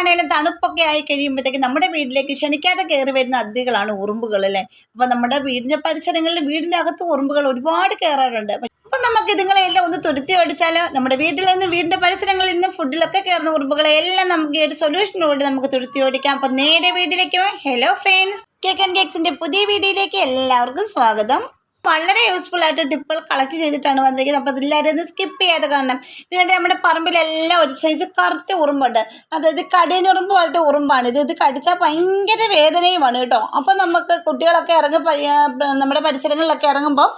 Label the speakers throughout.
Speaker 1: ഉറുമ്പാണേലും തണുപ്പൊക്കെ ആയി കഴിയുമ്പോഴത്തേക്ക് നമ്മുടെ വീട്ടിലേക്ക് ക്ഷണിക്കാതെ കയറി വരുന്ന അതിഥികളാണ് ഉറുമ്പുകൾ അല്ലേ? അപ്പോൾ നമ്മുടെ വീടിന്റെ പരിസരങ്ങളിൽ വീടിന്റെ അകത്ത് ഉറുമ്പുകൾ ഒരുപാട് കയറാറുണ്ട്. അപ്പം നമുക്ക് ഇതുങ്ങളെ എല്ലാം ഒന്ന് തുരുത്തി ഓടിച്ചാലോ നമ്മുടെ വീട്ടിൽ നിന്ന് വീടിന്റെ പരിസരങ്ങളിൽ നിന്ന് ഫുഡിലൊക്കെ കയറുന്ന ഉറുമ്പുകളെ എല്ലാം നമുക്ക് ഈ ഒരു സൊല്യൂഷനോട് നമുക്ക് തുരുത്തി ഓടിക്കാം. അപ്പം നേരെ വീട്ടിലേക്ക് ഹലോ ഫ്രണ്ട്സ് കേക്ക് ആൻഡ് കേക്സിന്റെ പുതിയ വീഡിയോയിലേക്ക് എല്ലാവർക്കും സ്വാഗതം. വളരെ യൂസ്ഫുൾ ആയിട്ട് ടിപ്പുകൾ കളക്ട് ചെയ്തിട്ടാണ് വന്നിരിക്കുന്നത്. അപ്പോൾ അതെല്ലാവരും ഒന്ന് സ്കിപ്പ് ചെയ്യാതെ കാണണം ഇതിനുവേണ്ടി നമ്മുടെ പറമ്പിലെല്ലാം ഒരു സൈസ് കറുത്ത ഉറുമ്പുണ്ട്. അതായത് കടിയനുറുമ്പ് പോലത്തെ ഉറുമ്പാണ്. ഇത് ഇത് കടിച്ചാൽ ഭയങ്കര വേദനയുമാണ് കേട്ടോ. അപ്പോൾ നമുക്ക് കുട്ടികളൊക്കെ ഇറങ്ങി നമ്മുടെ പരിസരങ്ങളിലൊക്കെ ഇറങ്ങുമ്പോൾ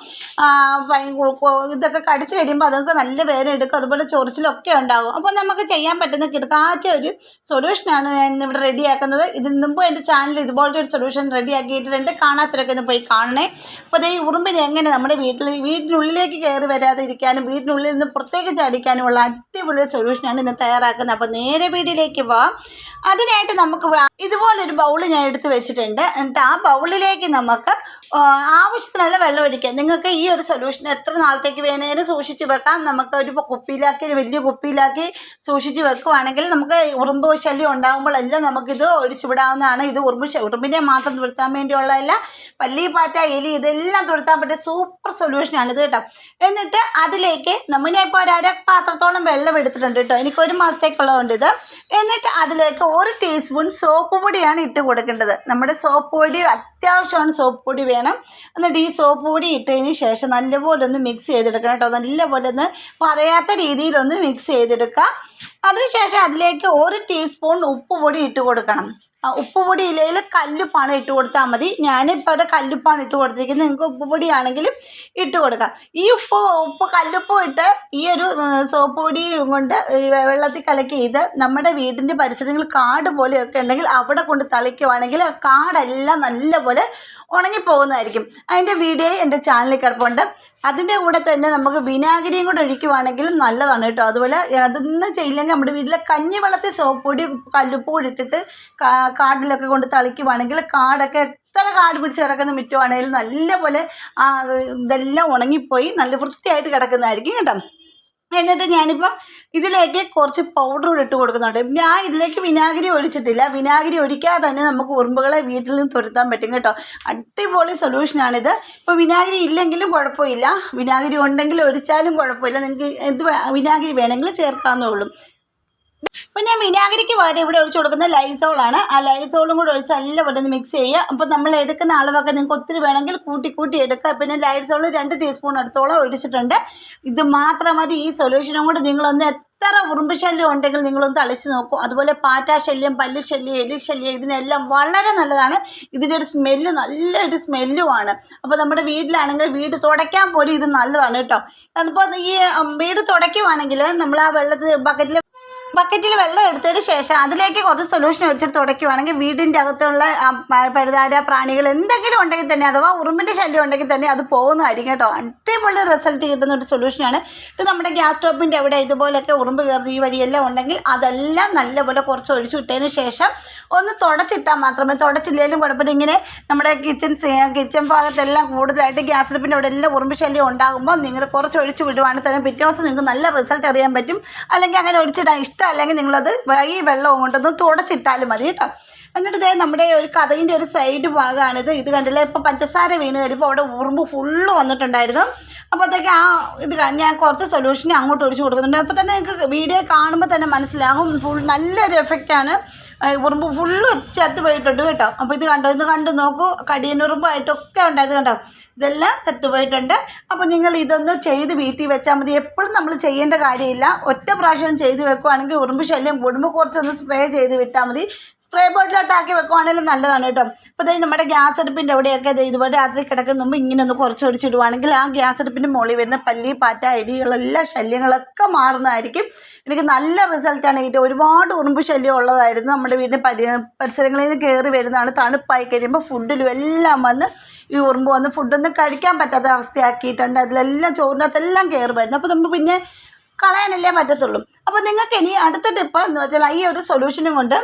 Speaker 1: ഇതൊക്കെ കടിച്ചു കഴിയുമ്പോൾ അതൊക്കെ നല്ല വേദന എടുക്കും. അതുപോലെ ചൊറിച്ചിലൊക്കെ ഉണ്ടാകും. അപ്പോൾ നമുക്ക് ചെയ്യാൻ പറ്റുന്ന കിടക്കാച്ച ഒരു സൊല്യൂഷനാണ് ഞാൻ ഇവിടെ റെഡിയാക്കുന്നത് ഇതിന് മുമ്പ് എന്റെ ചാനൽ ഇതുപോലത്തെ ഒരു സൊല്യൂഷൻ റെഡിയാക്കിയിട്ടുണ്ട് കാണാത്തവരൊക്കെ ഒന്ന് പോയി കാണണേ. അപ്പോൾ അതേ ഉറുമ്പിനെ എങ്ങനെ നമ്മുടെ വീട്ടിൽ വീട്ടിനുള്ളിലേക്ക് കയറി വരാതെ ഇരിക്കാനും വീട്ടിനുള്ളിൽ നിന്ന് പുറത്തേക്ക് ചാടിക്കാനുമുള്ള അടിപൊളി സൊല്യൂഷനാണ് ഇന്ന് തയ്യാറാക്കുന്നത്. അപ്പോൾ നേരെ വീട്ടിലേക്ക് പോവാം. അതിനായിട്ട് നമുക്ക് ഇതുപോലൊരു ബൗൾ ഞാൻ എടുത്ത് വെച്ചിട്ടുണ്ട്. എന്നിട്ട് ആ ബൗളിലേക്ക് നമുക്ക് ആവശ്യത്തിനുള്ള വെള്ളം ഒഴിക്കുക നിങ്ങൾക്ക് ഈ ഒരു സൊല്യൂഷൻ എത്ര നാളത്തേക്ക് വേണേലും സൂക്ഷിച്ച് വെക്കാം. നമുക്ക് ഒരു കുപ്പിയിലാക്കി ഒരു വലിയ കുപ്പിയിലാക്കി സൂക്ഷിച്ച് വെക്കുവാണെങ്കിൽ നമുക്ക് ഉറുമ്പ് ശല്യം ഉണ്ടാകുമ്പോഴെല്ലാം നമുക്കിത് ഒഴിച്ചു വിടാവുന്നതാണ്. ഇത് ഉറുമ്പ് ഉറുമ്പിനെ മാത്രം തുരുത്താൻ വേണ്ടിയുള്ളതല്ല. പല്ലി പാറ്റ എലി ഇതെല്ലാം തുരുത്താൻ പറ്റിയ സൂപ്പർ സൊല്യൂഷനാണ് ഇത് കേട്ടോ. എന്നിട്ട് അതിലേക്ക് നമ്മൾ ഇപ്പോൾ ഒരു അര പാത്രത്തോളം വെള്ളം എടുത്തിട്ടുണ്ട് കേട്ടോ. എനിക്ക് ഒരു മാസത്തേക്കുള്ളതുകൊണ്ട് ഇത്. എന്നിട്ട് അതിലേക്ക് ഒരു ടീസ്പൂൺ സോപ്പ് പൊടിയാണ് ഇട്ട് കൊടുക്കേണ്ടത്. നമ്മുടെ സോപ്പ് പൊടി അത്യാവശ്യമാണ് സോപ്പ് പൊടി വേണം. എന്നിട്ട് ഈ സോപ്പ് പൊടി ഇട്ടതിന് ശേഷം നല്ലപോലെ ഒന്ന് മിക്സ് ചെയ്തെടുക്കണം കേട്ടോ. നല്ലപോലെ ഒന്ന് പറയാത്ത രീതിയിലൊന്ന് മിക്സ് ചെയ്തെടുക്കുക. അതിനുശേഷം അതിലേക്ക് ഒരു ടീസ്പൂൺ ഉപ്പ് പൊടി ഇട്ട് കൊടുക്കണം. ഉപ്പുപൊടി ഉപ്പ് പൊടി ഇല്ലെങ്കിൽ കല്ലുപ്പാണ് ഇട്ട് കൊടുത്താൽ മതി. ഞാനിപ്പോൾ ഇവിടെ കല്ലുപ്പാണ് ഇട്ട് കൊടുത്തിരിക്കുന്നത്. നിങ്ങൾക്ക് ഉപ്പ് പൊടിയാണെങ്കിലും ഇട്ട് കൊടുക്കാം. ഈ ഉപ്പ് ഉപ്പ് കല്ലുപ്പും ഇട്ട് ഈ ഒരു സോപ്പ് പൊടി കൊണ്ട് വെള്ളത്തിൽ കലക്കി ഇത് നമ്മുടെ വീടിന്റെ പരിസരങ്ങളിൽ കാട് പോലെയൊക്കെ ഉണ്ടെങ്കിൽ അവിടെ കൊണ്ട് തളിക്കുവാണെങ്കിൽ കാടെല്ലാം നല്ലപോലെ ഉണങ്ങിപ്പോകുന്നതായിരിക്കും. അതിന്റെ വീഡിയോ എന്റെ ചാനലിൽ കിടപ്പുണ്ട്. അതിന്റെ കൂടെ തന്നെ നമുക്ക് വിനാഗിരിയും കൂടെ ഒഴിക്കുവാണെങ്കിൽ നല്ലതാണ് കേട്ടോ. അതുപോലെ അതൊന്നും ചെയ്യില്ലെങ്കിൽ നമ്മുടെ വീട്ടിലെ കഞ്ഞിവെള്ളത്തിൽ സോപ്പ് പൊടി കല്ലുപ്പൊടി ഇട്ടിട്ട് കാടിലൊക്കെ കൊണ്ട് തളിക്കുവാണെങ്കിൽ കാടൊക്കെ എത്ര കാട് പിടിച്ച് കിടക്കുന്ന മിറ്റമാണെങ്കിലും നല്ലപോലെ ഇതെല്ലാം ഉണങ്ങിപ്പോയി നല്ല വൃത്തിയായിട്ട് കിടക്കുന്നതായിരിക്കും കേട്ടോ. എന്നിട്ട് ഞാനിപ്പോൾ ഇതിലേക്ക് കുറച്ച് പൗഡർ കൂടെ ഇട്ട് കൊടുക്കുന്നുണ്ട്. ഞാൻ ഇതിലേക്ക് വിനാഗിരി ഒഴിച്ചിട്ടില്ല. വിനാഗിരി ഒഴിക്കാതെ തന്നെ നമുക്ക് ഉറുമ്പുകളെ വീട്ടിൽ നിന്ന് തുരുത്താൻ പറ്റും കേട്ടോ. അടിപൊളി സൊല്യൂഷനാണിത് ഇപ്പോൾ വിനാഗിരി ഇല്ലെങ്കിലും കുഴപ്പമില്ല. വിനാഗിരി ഉണ്ടെങ്കിൽ ഒഴിച്ചാലും കുഴപ്പമില്ല. നിങ്ങൾക്ക് എന്ത് വിനാഗിരി വേണമെങ്കിൽ ചേർക്കാവുന്നേ ഉള്ളൂ. അപ്പോൾ ഞാൻ വിനാഗിരിക്ക് പകരം ഇവിടെ ഒഴിച്ചു കൊടുക്കുന്നത് ലൈസോളാണ് ആ ലൈസോളും കൂടെ ഒഴിച്ച് നല്ല ഒന്ന് മിക്സ് ചെയ്യുക. അപ്പോൾ നമ്മൾ എടുക്കുന്ന അളവൊക്കെ നിങ്ങൾക്ക് ഒത്തിരി വേണമെങ്കിൽ കൂട്ടി കൂട്ടി എടുക്കുക പിന്നെ ലൈസോൾ രണ്ട് ടീസ്പൂൺ എടുത്തോളം ഒഴിച്ചിട്ടുണ്ട്. ഇത് മാത്രം മതി. ഈ സൊല്യൂഷനും കൂടെ നിങ്ങളൊന്ന് എത്ര ഉറുമ്പ് ശല്യം ഉണ്ടെങ്കിൽ നിങ്ങളൊന്ന് തളിച്ച് നോക്കൂ. അതുപോലെ പാറ്റാ ശല്യം പല്ല് ശല്യം എലി ശല്യം ഇതിനെല്ലാം വളരെ നല്ലതാണ്. ഇതിന്റെ ഒരു സ്മെല്ല് നല്ലൊരു സ്മെല്ലുമാണ് അപ്പോൾ നമ്മുടെ വീട്ടിലാണെങ്കിൽ വീട് തുടയ്ക്കാൻ പോലും ഇത് നല്ലതാണ് കേട്ടോ. അതിപ്പോൾ ഈ വീട് തുടയ്ക്കുവാണെങ്കിൽ നമ്മൾ ആ വെള്ളത്തിൽ ബക്കറ്റിൽ ബക്കറ്റിൽ വെള്ളം എടുത്തതിന് ശേഷം അതിലേക്ക് കുറച്ച് സൊല്യൂഷൻ ഒഴിച്ചിട്ട് തുടയ്ക്കുവാണെങ്കിൽ വീടിന്റെ അകത്തുള്ള പരിതാര പ്രാണികൾ എന്തെങ്കിലും ഉണ്ടെങ്കിൽ തന്നെ അഥവാ ഉറുമ്പിന്റെ ശല്യം ഉണ്ടെങ്കിൽ തന്നെ അത് പോകുന്നതായിരിക്കും കേട്ടോ. അടിപൊളി റിസൾട്ട് കിട്ടുന്ന ഒരു സൊല്യൂഷനാണ് ഇത് നമ്മുടെ ഗ്യാസ് സ്റ്റോപ്പിന്റെ അവിടെ ഇതുപോലെയൊക്കെ ഉറുമ്പ് കയറുന്ന ഈ വഴിയെല്ലാം ഉണ്ടെങ്കിൽ അതെല്ലാം നല്ലപോലെ കുറച്ച് ഒഴിച്ചു വിട്ടതിന് ശേഷം ഒന്ന് തുടച്ചിട്ടാൽ മാത്രമേ തുടച്ചില്ലെങ്കിലും കുഴപ്പമില്ല. ഇങ്ങനെ നമ്മുടെ കിച്ചൺ കിച്ചൺ ഭാഗത്തെല്ലാം കൂടുതലായിട്ട് ഗ്യാസ് സ്റ്റോപ്പിന്റെ അവിടെ എല്ലാം ഉറുമ്പ് ശല്യം ഉണ്ടാകുമ്പോൾ നിങ്ങൾ കുറച്ച് ഒഴിച്ച് വിടുവാണെങ്കിൽ തന്നെ പിറ്റേ ദിവസം നിങ്ങൾക്ക് നല്ല റിസൾട്ട് അറിയാൻ പറ്റും. അല്ലെങ്കിൽ അങ്ങനെ ഒഴിച്ചിടാൻ ഇഷ്ടമല്ലെങ്കിൽ നിങ്ങളത് ഈ വെള്ളം കൊണ്ടൊന്ന് തുടച്ചിട്ടാലും മതി കേട്ടോ. എന്നിട്ട് ഇതേ നമ്മുടെ ഒരു കഥയിന്റെ ഒരു സൈഡ് ഭാഗമാണിത് ഇത് കണ്ടില്ലേ? ഇപ്പോൾ പഞ്ചസാര വീണ് കഴിയുമ്പോൾ അവിടെ ഉറുമ്പ് ഫുള്ള് വന്നിട്ടുണ്ടായിരുന്നു. അപ്പോഴത്തേക്ക് ആ ഇത് ഞാൻ കുറച്ച് സൊല്യൂഷൻ അങ്ങോട്ട് ഒഴിച്ചു കൊടുക്കുന്നുണ്ട്. അപ്പോൾ തന്നെ നിങ്ങൾക്ക് വീഡിയോ കാണുമ്പോൾ തന്നെ മനസ്സിലാകും. ഫുൾ നല്ലൊരു എഫക്റ്റാണ് ഉറുമ്പ് ഫുള്ള് ചത്ത് പോയിട്ടുണ്ട് കേട്ടോ. അപ്പോൾ ഇത് കണ്ടോ? ഇത് കണ്ട് നോക്കൂ. കടിയനുറുമ്പായിട്ടൊക്കെ ഉണ്ടായത് കണ്ടോ? ഇതെല്ലാം ചത്തുപോയിട്ടുണ്ട് അപ്പോൾ നിങ്ങൾ ഇതൊന്ന് ചെയ്ത് വീട്ടിൽ വെച്ചാൽ മതി. എപ്പോഴും നമ്മൾ ചെയ്യേണ്ട കാര്യമില്ല. ഒറ്റ പ്രാവശ്യം ചെയ്ത് വെക്കുവാണെങ്കിൽ ഉറുമ്പ് ശല്യം കൂടുമ്പോൾ കുറച്ചൊന്ന് സ്പ്രേ ചെയ്ത് വിട്ടാൽ മതി. സ്പ്രേ ബോട്ടിലോട്ടാക്കി വെക്കുവാണെങ്കിലും നല്ലതാണ് കേട്ടോ. അപ്പോൾ ദേ നമ്മുടെ ഗ്യാസ് അടുപ്പിന്റെ അവിടെയൊക്കെ ഇതുപോലെ രാത്രി കിടക്കുന്ന മുമ്പ് ഇങ്ങനെ ഒന്ന് കുറച്ച് ഒടിച്ചിടുവാണെങ്കിൽ ആ ഗ്യാസ് അടുപ്പിന്റെ മുകളിൽ വരുന്ന പല്ലി പാറ്റ എലികളെല്ലാം ശല്യങ്ങളൊക്കെ മാറുന്നതായിരിക്കും. എനിക്ക് നല്ല റിസൾട്ടാണ് കിട്ടിയത് ഒരുപാട് ഉറുമ്പ് ശല്യം ഉള്ളതായിരുന്നു നമ്മുടെ വീടിന്റെ പരി പരിസരങ്ങളിൽ നിന്ന് കയറി വരുന്നതാണ്. തണുപ്പായി കഴിയുമ്പോൾ ഫുഡിലും എല്ലാം വന്ന് ഈ ഉറുമ്പ് വന്ന് ഫുഡൊന്നും കഴിക്കാൻ പറ്റാത്ത അവസ്ഥയാക്കിയിട്ടുണ്ട്. അതിലെല്ലാം ചോറിനകത്തെല്ലാം കയറി വരുന്നു. അപ്പോൾ നമുക്ക് പിന്നെ കളയാനല്ലേ പറ്റത്തുള്ളൂ. അപ്പോൾ നിങ്ങൾക്ക് ഇനി അടുത്ത ടിപ്പ് എന്ന് വെച്ചാൽ ഈ ഒരു സൊല്യൂഷനും കൊണ്ട്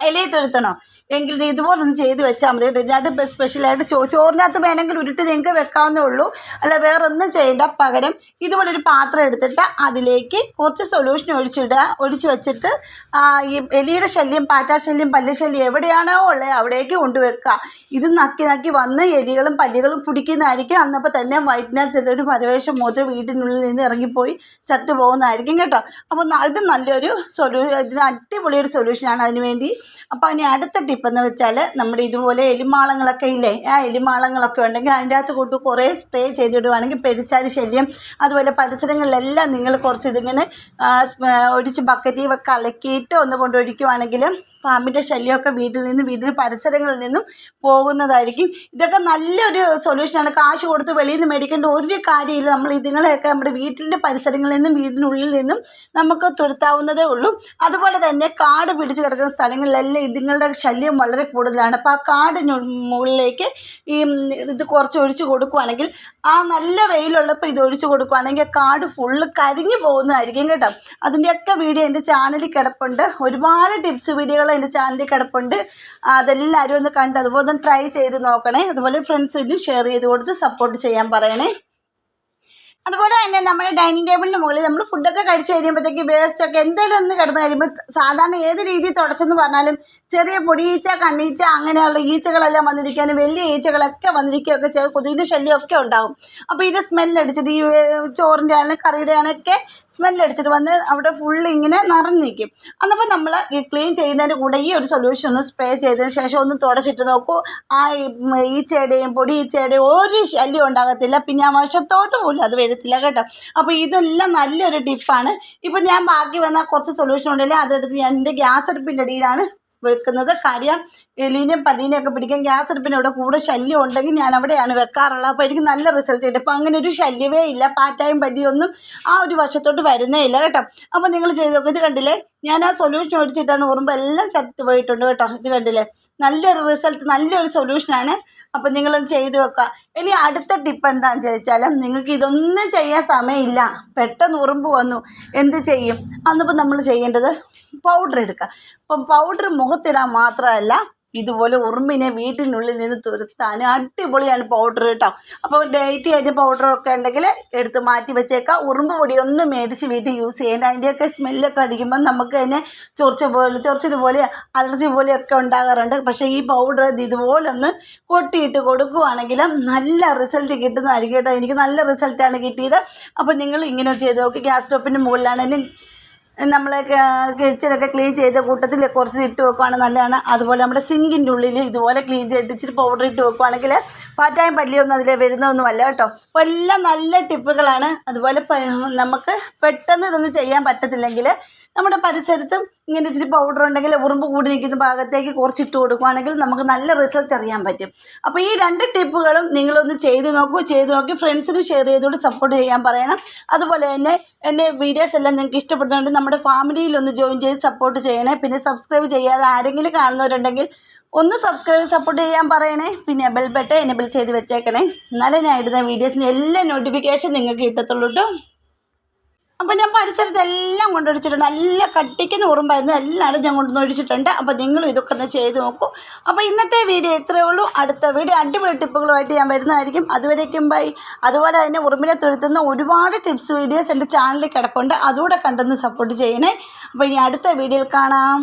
Speaker 1: ഇലയിൽ തുരുത്തണോ എങ്കിൽ ഇതുപോലെ ഒന്ന് ചെയ്ത് വെച്ചാൽ മതി കേട്ടോ. ഞാൻ സ്പെഷ്യലായിട്ട് ചോ ചോറിനകത്ത് വേണമെങ്കിൽ ഉരുട്ടി നിങ്ങൾക്ക് വെക്കാവുന്നേ ഉള്ളൂ. അല്ല വേറൊന്നും ചെയ്യേണ്ട. പകരം ഇതുപോലെ ഒരു പാത്രം എടുത്തിട്ട് അതിലേക്ക് കുറച്ച് സൊല്യൂഷൻ ഒഴിച്ചിടുക ഒഴിച്ച് വെച്ചിട്ട് ഈ എലിയുടെ ശല്യം പാറ്റാ ശല്യം പല്ലി ശല്യം എവിടെയാണോ ഉള്ളത് അവിടേക്ക് കൊണ്ടുവെക്കുക ഇത് നക്കി നക്കി വന്ന് എലികളും പല്ലികളും കുടിക്കുന്നതായിരിക്കും. അന്നപ്പോൾ തന്നെ വൈറ്റിനാൻ ചെറിയ ഒരു പരവേശം മുതൽ വീട്ടിനുള്ളിൽ നിന്ന് ഇറങ്ങിപ്പോയി ചത്തു പോകുന്നതായിരിക്കും കേട്ടോ അപ്പോൾ ഇത് നല്ലൊരു സൊല്യൂ ഇതിന് അടിപൊളിയൊരു സൊല്യൂഷനാണ് അതിന് വേണ്ടി. അപ്പോൾ ഇനി അടുത്ത ടിപ്പ് എന്ന് വെച്ചാൽ നമ്മുടെ ഇതുപോലെ എലിമാളങ്ങളൊക്കെ ഇല്ലേ? ആ എലിമാളങ്ങളൊക്കെ ഉണ്ടെങ്കിൽ അതിന്റെ അകത്ത് കൊണ്ട് കുറേ സ്പ്രേ ചെയ്തിടുവാണെങ്കിൽ പെരിച്ചാരി ശല്യം. അതുപോലെ പരിസരങ്ങളിലെല്ലാം നിങ്ങൾ കുറച്ച് ഇതിങ്ങനെ ഒഴിച്ച് ബക്കറ്റിൽ കലക്കിയിട്ട് ഒന്ന് കൊണ്ടൊഴിക്കുവാണെങ്കിൽ പാമ്പിന്റെ ശല്യമൊക്കെ വീട്ടിൽ നിന്നും വീടിന് പരിസരങ്ങളിൽ നിന്നും പോകുന്നതായിരിക്കും. ഇതൊക്കെ നല്ലൊരു സൊല്യൂഷനാണ് കാശ് കൊടുത്ത് വെളിയിൽ നിന്ന് മേടിക്കേണ്ട ഒരു കാര്യമില്ല. നമ്മൾ ഇതുങ്ങളെയൊക്കെ നമ്മുടെ വീട്ടിന്റെ പരിസരങ്ങളിൽ നിന്നും വീടിനുള്ളിൽ നിന്നും നമുക്ക് തുരുത്താവുന്നതേ ഉള്ളൂ. അതുപോലെ തന്നെ കാട് പിടിച്ച് കിടക്കുന്ന സ്ഥലങ്ങളിലെല്ലാം ഇതുങ്ങളുടെ ശല്യം വളരെ കൂടുതലാണ്. അപ്പോൾ ആ കാടിന് മുകളിലേക്ക് ഈ ഇത് കുറച്ച് ഒഴിച്ചു കൊടുക്കുവാണെങ്കിൽ ആ നല്ല വെയിലുള്ളപ്പോൾ ഇത് ഒഴിച്ചു കൊടുക്കുവാണെങ്കിൽ കാട് ഫുള്ള് കരിഞ്ഞു പോകുന്നതായിരിക്കും കേട്ടോ. അതിന്റെയൊക്കെ വീഡിയോ എന്റെ ചാനലിൽ കിടപ്പുണ്ട്. ഒരുപാട് ടിപ്സ് വീഡിയോകൾ എന്റെ ചാനലിൽ കിടപ്പുണ്ട്. അതെല്ലാവരും ഒന്ന് കണ്ട് അതുപോലെ ഒന്ന് ട്രൈ ചെയ്ത് നോക്കണേ. അതുപോലെ ഫ്രണ്ട്സിനും ഷെയർ ചെയ്ത് കൊടുത്ത് സപ്പോർട്ട് ചെയ്യാൻ പറയണേ. അതുപോലെ തന്നെ നമ്മുടെ ഡൈനിങ് ടേബിളിന് മുകളിൽ നമ്മൾ ഫുഡൊക്കെ കഴിച്ച് കഴിയുമ്പോഴത്തേക്ക് വേസ്റ്റ് ഒക്കെ എന്തെങ്കിലും ഒന്ന് കിടന്നു കഴിയുമ്പോൾ സാധാരണ ഏത് രീതിയിൽ തുടച്ചെന്ന് പറഞ്ഞാലും ചെറിയ പൊടിയീച്ച കണ്ണീച്ച അങ്ങനെയുള്ള ഈച്ചകളെല്ലാം വന്നിരിക്കാനും വലിയ ഈച്ചകളൊക്കെ വന്നിരിക്കുകയൊക്കെ ചെയ്ത് കൊതുകിന്റെ ശല്യമൊക്കെ ഉണ്ടാകും അപ്പോൾ ഇത് സ്മെല്ലടിച്ചിട്ട് ഈ ചോറിന്റെ ആണെങ്കിൽ കറിയുടെ ആണൊക്കെ സ്മെല്ലടിച്ചിട്ട് വന്ന് അവിടെ ഫുൾ ഇങ്ങനെ നിറഞ്ഞു നിൽക്കും. അന്നപ്പോൾ നമ്മൾ ക്ലീൻ ചെയ്യുന്നതിന്റെ കൂടെ ഈ ഒരു സൊല്യൂഷൻ ഒന്ന് സ്പ്രേ ചെയ്തതിന് ശേഷം ഒന്ന് തുടച്ചിട്ട് നോക്കൂ. ആ ഈച്ചയുടെയും പൊടി ഈച്ചയുടെയും ഒരു ശല്യം ഉണ്ടാകത്തില്ല. പിന്നെ ആ വശത്തോട്ട് പോലും അത് വരത്തില്ല കേട്ടോ. അപ്പോൾ ഇതെല്ലാം നല്ലൊരു ടിപ്പാണ് ഇപ്പം ഞാൻ ബാക്കി വന്ന കുറച്ച് സൊല്യൂഷൻ ഉണ്ടല്ലേ അതെടുത്ത് ഞാൻ എന്റെ ഗ്യാസ് അടുപ്പിന്റെ അടിയിലാണ് വെക്കുന്നത്. കാര്യം എലീനെയും പല്ലീനെയും ഒക്കെ പിടിക്കാൻ ഗ്യാസ് അടുപ്പിന് ഇവിടെ കൂടെ ശല്യം ഉണ്ടെങ്കിൽ ഞാൻ അവിടെയാണ് വെക്കാറുള്ളത്. അപ്പോൾ എനിക്ക് നല്ല റിസൾട്ട് കിട്ടും. അപ്പോൾ അങ്ങനെ ഒരു ശല്യമേ ഇല്ല. പാറ്റായും പല്ലിയൊന്നും ആ ഒരു വശത്തോട്ട് വരുന്നേ ഇല്ല കേട്ടോ. അപ്പോൾ നിങ്ങൾ ചെയ്ത് നോക്കുക ഇത് കണ്ടില്ലേ? ഞാൻ ആ സൊല്യൂഷൻ ഒഴിച്ചിട്ടാണ് ഓർമ്മ. എല്ലാം ചത്ത് പോയിട്ടുണ്ട് കേട്ടോ. ഇത് കണ്ടില്ലേ? നല്ലൊരു റിസൾട്ട് നല്ലൊരു സൊല്യൂഷനാണ് അപ്പം നിങ്ങൾ ചെയ്ത് വെക്കുക. ഇനി അടുത്ത ടിപ്പ് എന്താണെന്ന് ചോദിച്ചാൽ നിങ്ങൾക്ക് ഇതൊന്നും ചെയ്യാൻ സമയമില്ല. പെട്ടെന്ന് ഉറുമ്പ് വന്നു. എന്ത് ചെയ്യും? അന്നിപ്പോൾ നമ്മൾ ചെയ്യേണ്ടത് പൗഡർ എടുക്കുക. അപ്പം പൗഡർ മുഖത്തിടാൻ മാത്രമല്ല ഇതുപോലെ ഉറുമ്പിനെ വീട്ടിനുള്ളിൽ നിന്ന് തുരത്താൻ അടിപൊളിയാണ് പൗഡർ കേട്ടോ. അപ്പോൾ ഡേറ്റ് കഴിഞ്ഞ ഒക്കെ ഉണ്ടെങ്കിൽ എടുത്ത് മാറ്റി വെച്ചേക്കാം ഉറുമ്പ് പൊടി ഒന്നും മേടിച്ച് വീട്ടിൽ യൂസ് ചെയ്യേണ്ട. അതിന്റെയൊക്കെ സ്മെല്ലൊക്കെ അടിക്കുമ്പോൾ നമുക്ക് തന്നെ ചൊറിച്ച പോലെ ചൊറിച്ചിൽ പോലെ അലർജി പോലെയൊക്കെ ഉണ്ടാകാറുണ്ട്. പക്ഷേ ഈ പൗഡർ ഇതുപോലെ ഒന്ന് കൊട്ടിയിട്ട് കൊടുക്കുവാണെങ്കിൽ നല്ല റിസൾട്ട് കിട്ടുന്നതായിരിക്കും കേട്ടോ. എനിക്ക് നല്ല റിസൾട്ടാണ് കിട്ടിയത്. അപ്പോൾ നിങ്ങൾ ഇങ്ങനെ ചെയ്ത് നോക്കി. ഗ്യാസ് സ്റ്റോപ്പിന്റെ മുകളിലാണെങ്കിലും നമ്മൾ കിച്ചനൊക്കെ ക്ലീൻ ചെയ്ത കൂട്ടത്തിൽ കുറച്ച് ഇട്ട് വെക്കുവാണെങ്കിൽ നല്ലതാണ്. അതുപോലെ നമ്മുടെ സിങ്കിന്റെ ഉള്ളിൽ ഇതുപോലെ ക്ലീൻ ചെയ്തിട്ട് ഇച്ചിരി പൗഡർ ഇട്ട് വെക്കുവാണെങ്കിൽ പാറ്റായും പല്ലിയൊന്നും അതിൽ വരുന്നതൊന്നുമല്ല കേട്ടോ. അപ്പോൾ എല്ലാം നല്ല ടിപ്പുകളാണ് അതുപോലെ നമുക്ക് പെട്ടെന്ന് ഇതൊന്നും ചെയ്യാൻ പറ്റത്തില്ലെങ്കിൽ നമ്മുടെ പരിസരത്തും ഇങ്ങനെ ഇച്ചിരി പൗഡർ ഉണ്ടെങ്കിൽ ഉറുമ്പ് കൂടി നിൽക്കുന്ന ഭാഗത്തേക്ക് കുറച്ചിട്ട് കൊടുക്കുകയാണെങ്കിൽ നമുക്ക് നല്ല റിസൾട്ട് അറിയാൻ പറ്റും. അപ്പോൾ ഈ രണ്ട് ടിപ്പുകളും നിങ്ങളൊന്ന് ചെയ്ത് നോക്കൂ. ചെയ്ത് നോക്കി ഫ്രണ്ട്സിന് ഷെയർ ചെയ്തുകൊണ്ട് സപ്പോർട്ട് ചെയ്യാൻ പറയണം. അതുപോലെ തന്നെ എന്റെ വീഡിയോസ് എല്ലാം നിങ്ങൾക്ക് ഇഷ്ടപ്പെടുന്നുണ്ട് നമ്മുടെ ഫാമിലിയിൽ ഒന്ന് ജോയിൻ ചെയ്ത് സപ്പോർട്ട് ചെയ്യണേ. പിന്നെ സബ്സ്ക്രൈബ് ചെയ്യാതെ ആരെങ്കിലും കാണുന്നവരുണ്ടെങ്കിൽ ഒന്ന് സബ്സ്ക്രൈബ് സപ്പോർട്ട് ചെയ്യാൻ പറയണേ. പിന്നെ ബെൽ ബട്ടൺ എനബിൾ ചെയ്ത് വെച്ചേക്കണേ. എന്നാലേ ഞാൻ ഇടുന്ന വീഡിയോസിന് എല്ലാ നോട്ടിഫിക്കേഷൻ നിങ്ങൾക്ക് കിട്ടത്തുള്ളൂ കേട്ടോ അപ്പോൾ ഞാൻ പരിസരത്ത് എല്ലാം കൊണ്ടൊഴിച്ചിട്ടുണ്ട്. നല്ല കട്ടിക്കുന്ന ഉറുമ്പായിരുന്നു. എല്ലാവരും ഞാൻ കൊണ്ടുവന്ന് ഒഴിച്ചിട്ടുണ്ട്. അപ്പോൾ നിങ്ങൾ ഇതൊക്കെ ഒന്ന് ചെയ്ത് നോക്കൂ. അപ്പോൾ ഇന്നത്തെ വീഡിയോ ഇത്രയേ ഉള്ളൂ. അടുത്ത വീഡിയോ അടിപൊളി ടിപ്പുകളുമായിട്ട് ഞാൻ വരുന്നതായിരിക്കും. അതുവരേക്കും ബൈ. അതുപോലെ തന്നെ ഉറുമ്പിനെ തുരുത്തുന്ന ഒരുപാട് ടിപ്സ് വീഡിയോസ് എന്റെ ചാനലിൽ കിടപ്പുണ്ട്. അതുകൂടെ കണ്ടെന്ന് സപ്പോർട്ട് ചെയ്യണേ. അപ്പോൾ ഇനി അടുത്ത വീഡിയോയിൽ കാണാം.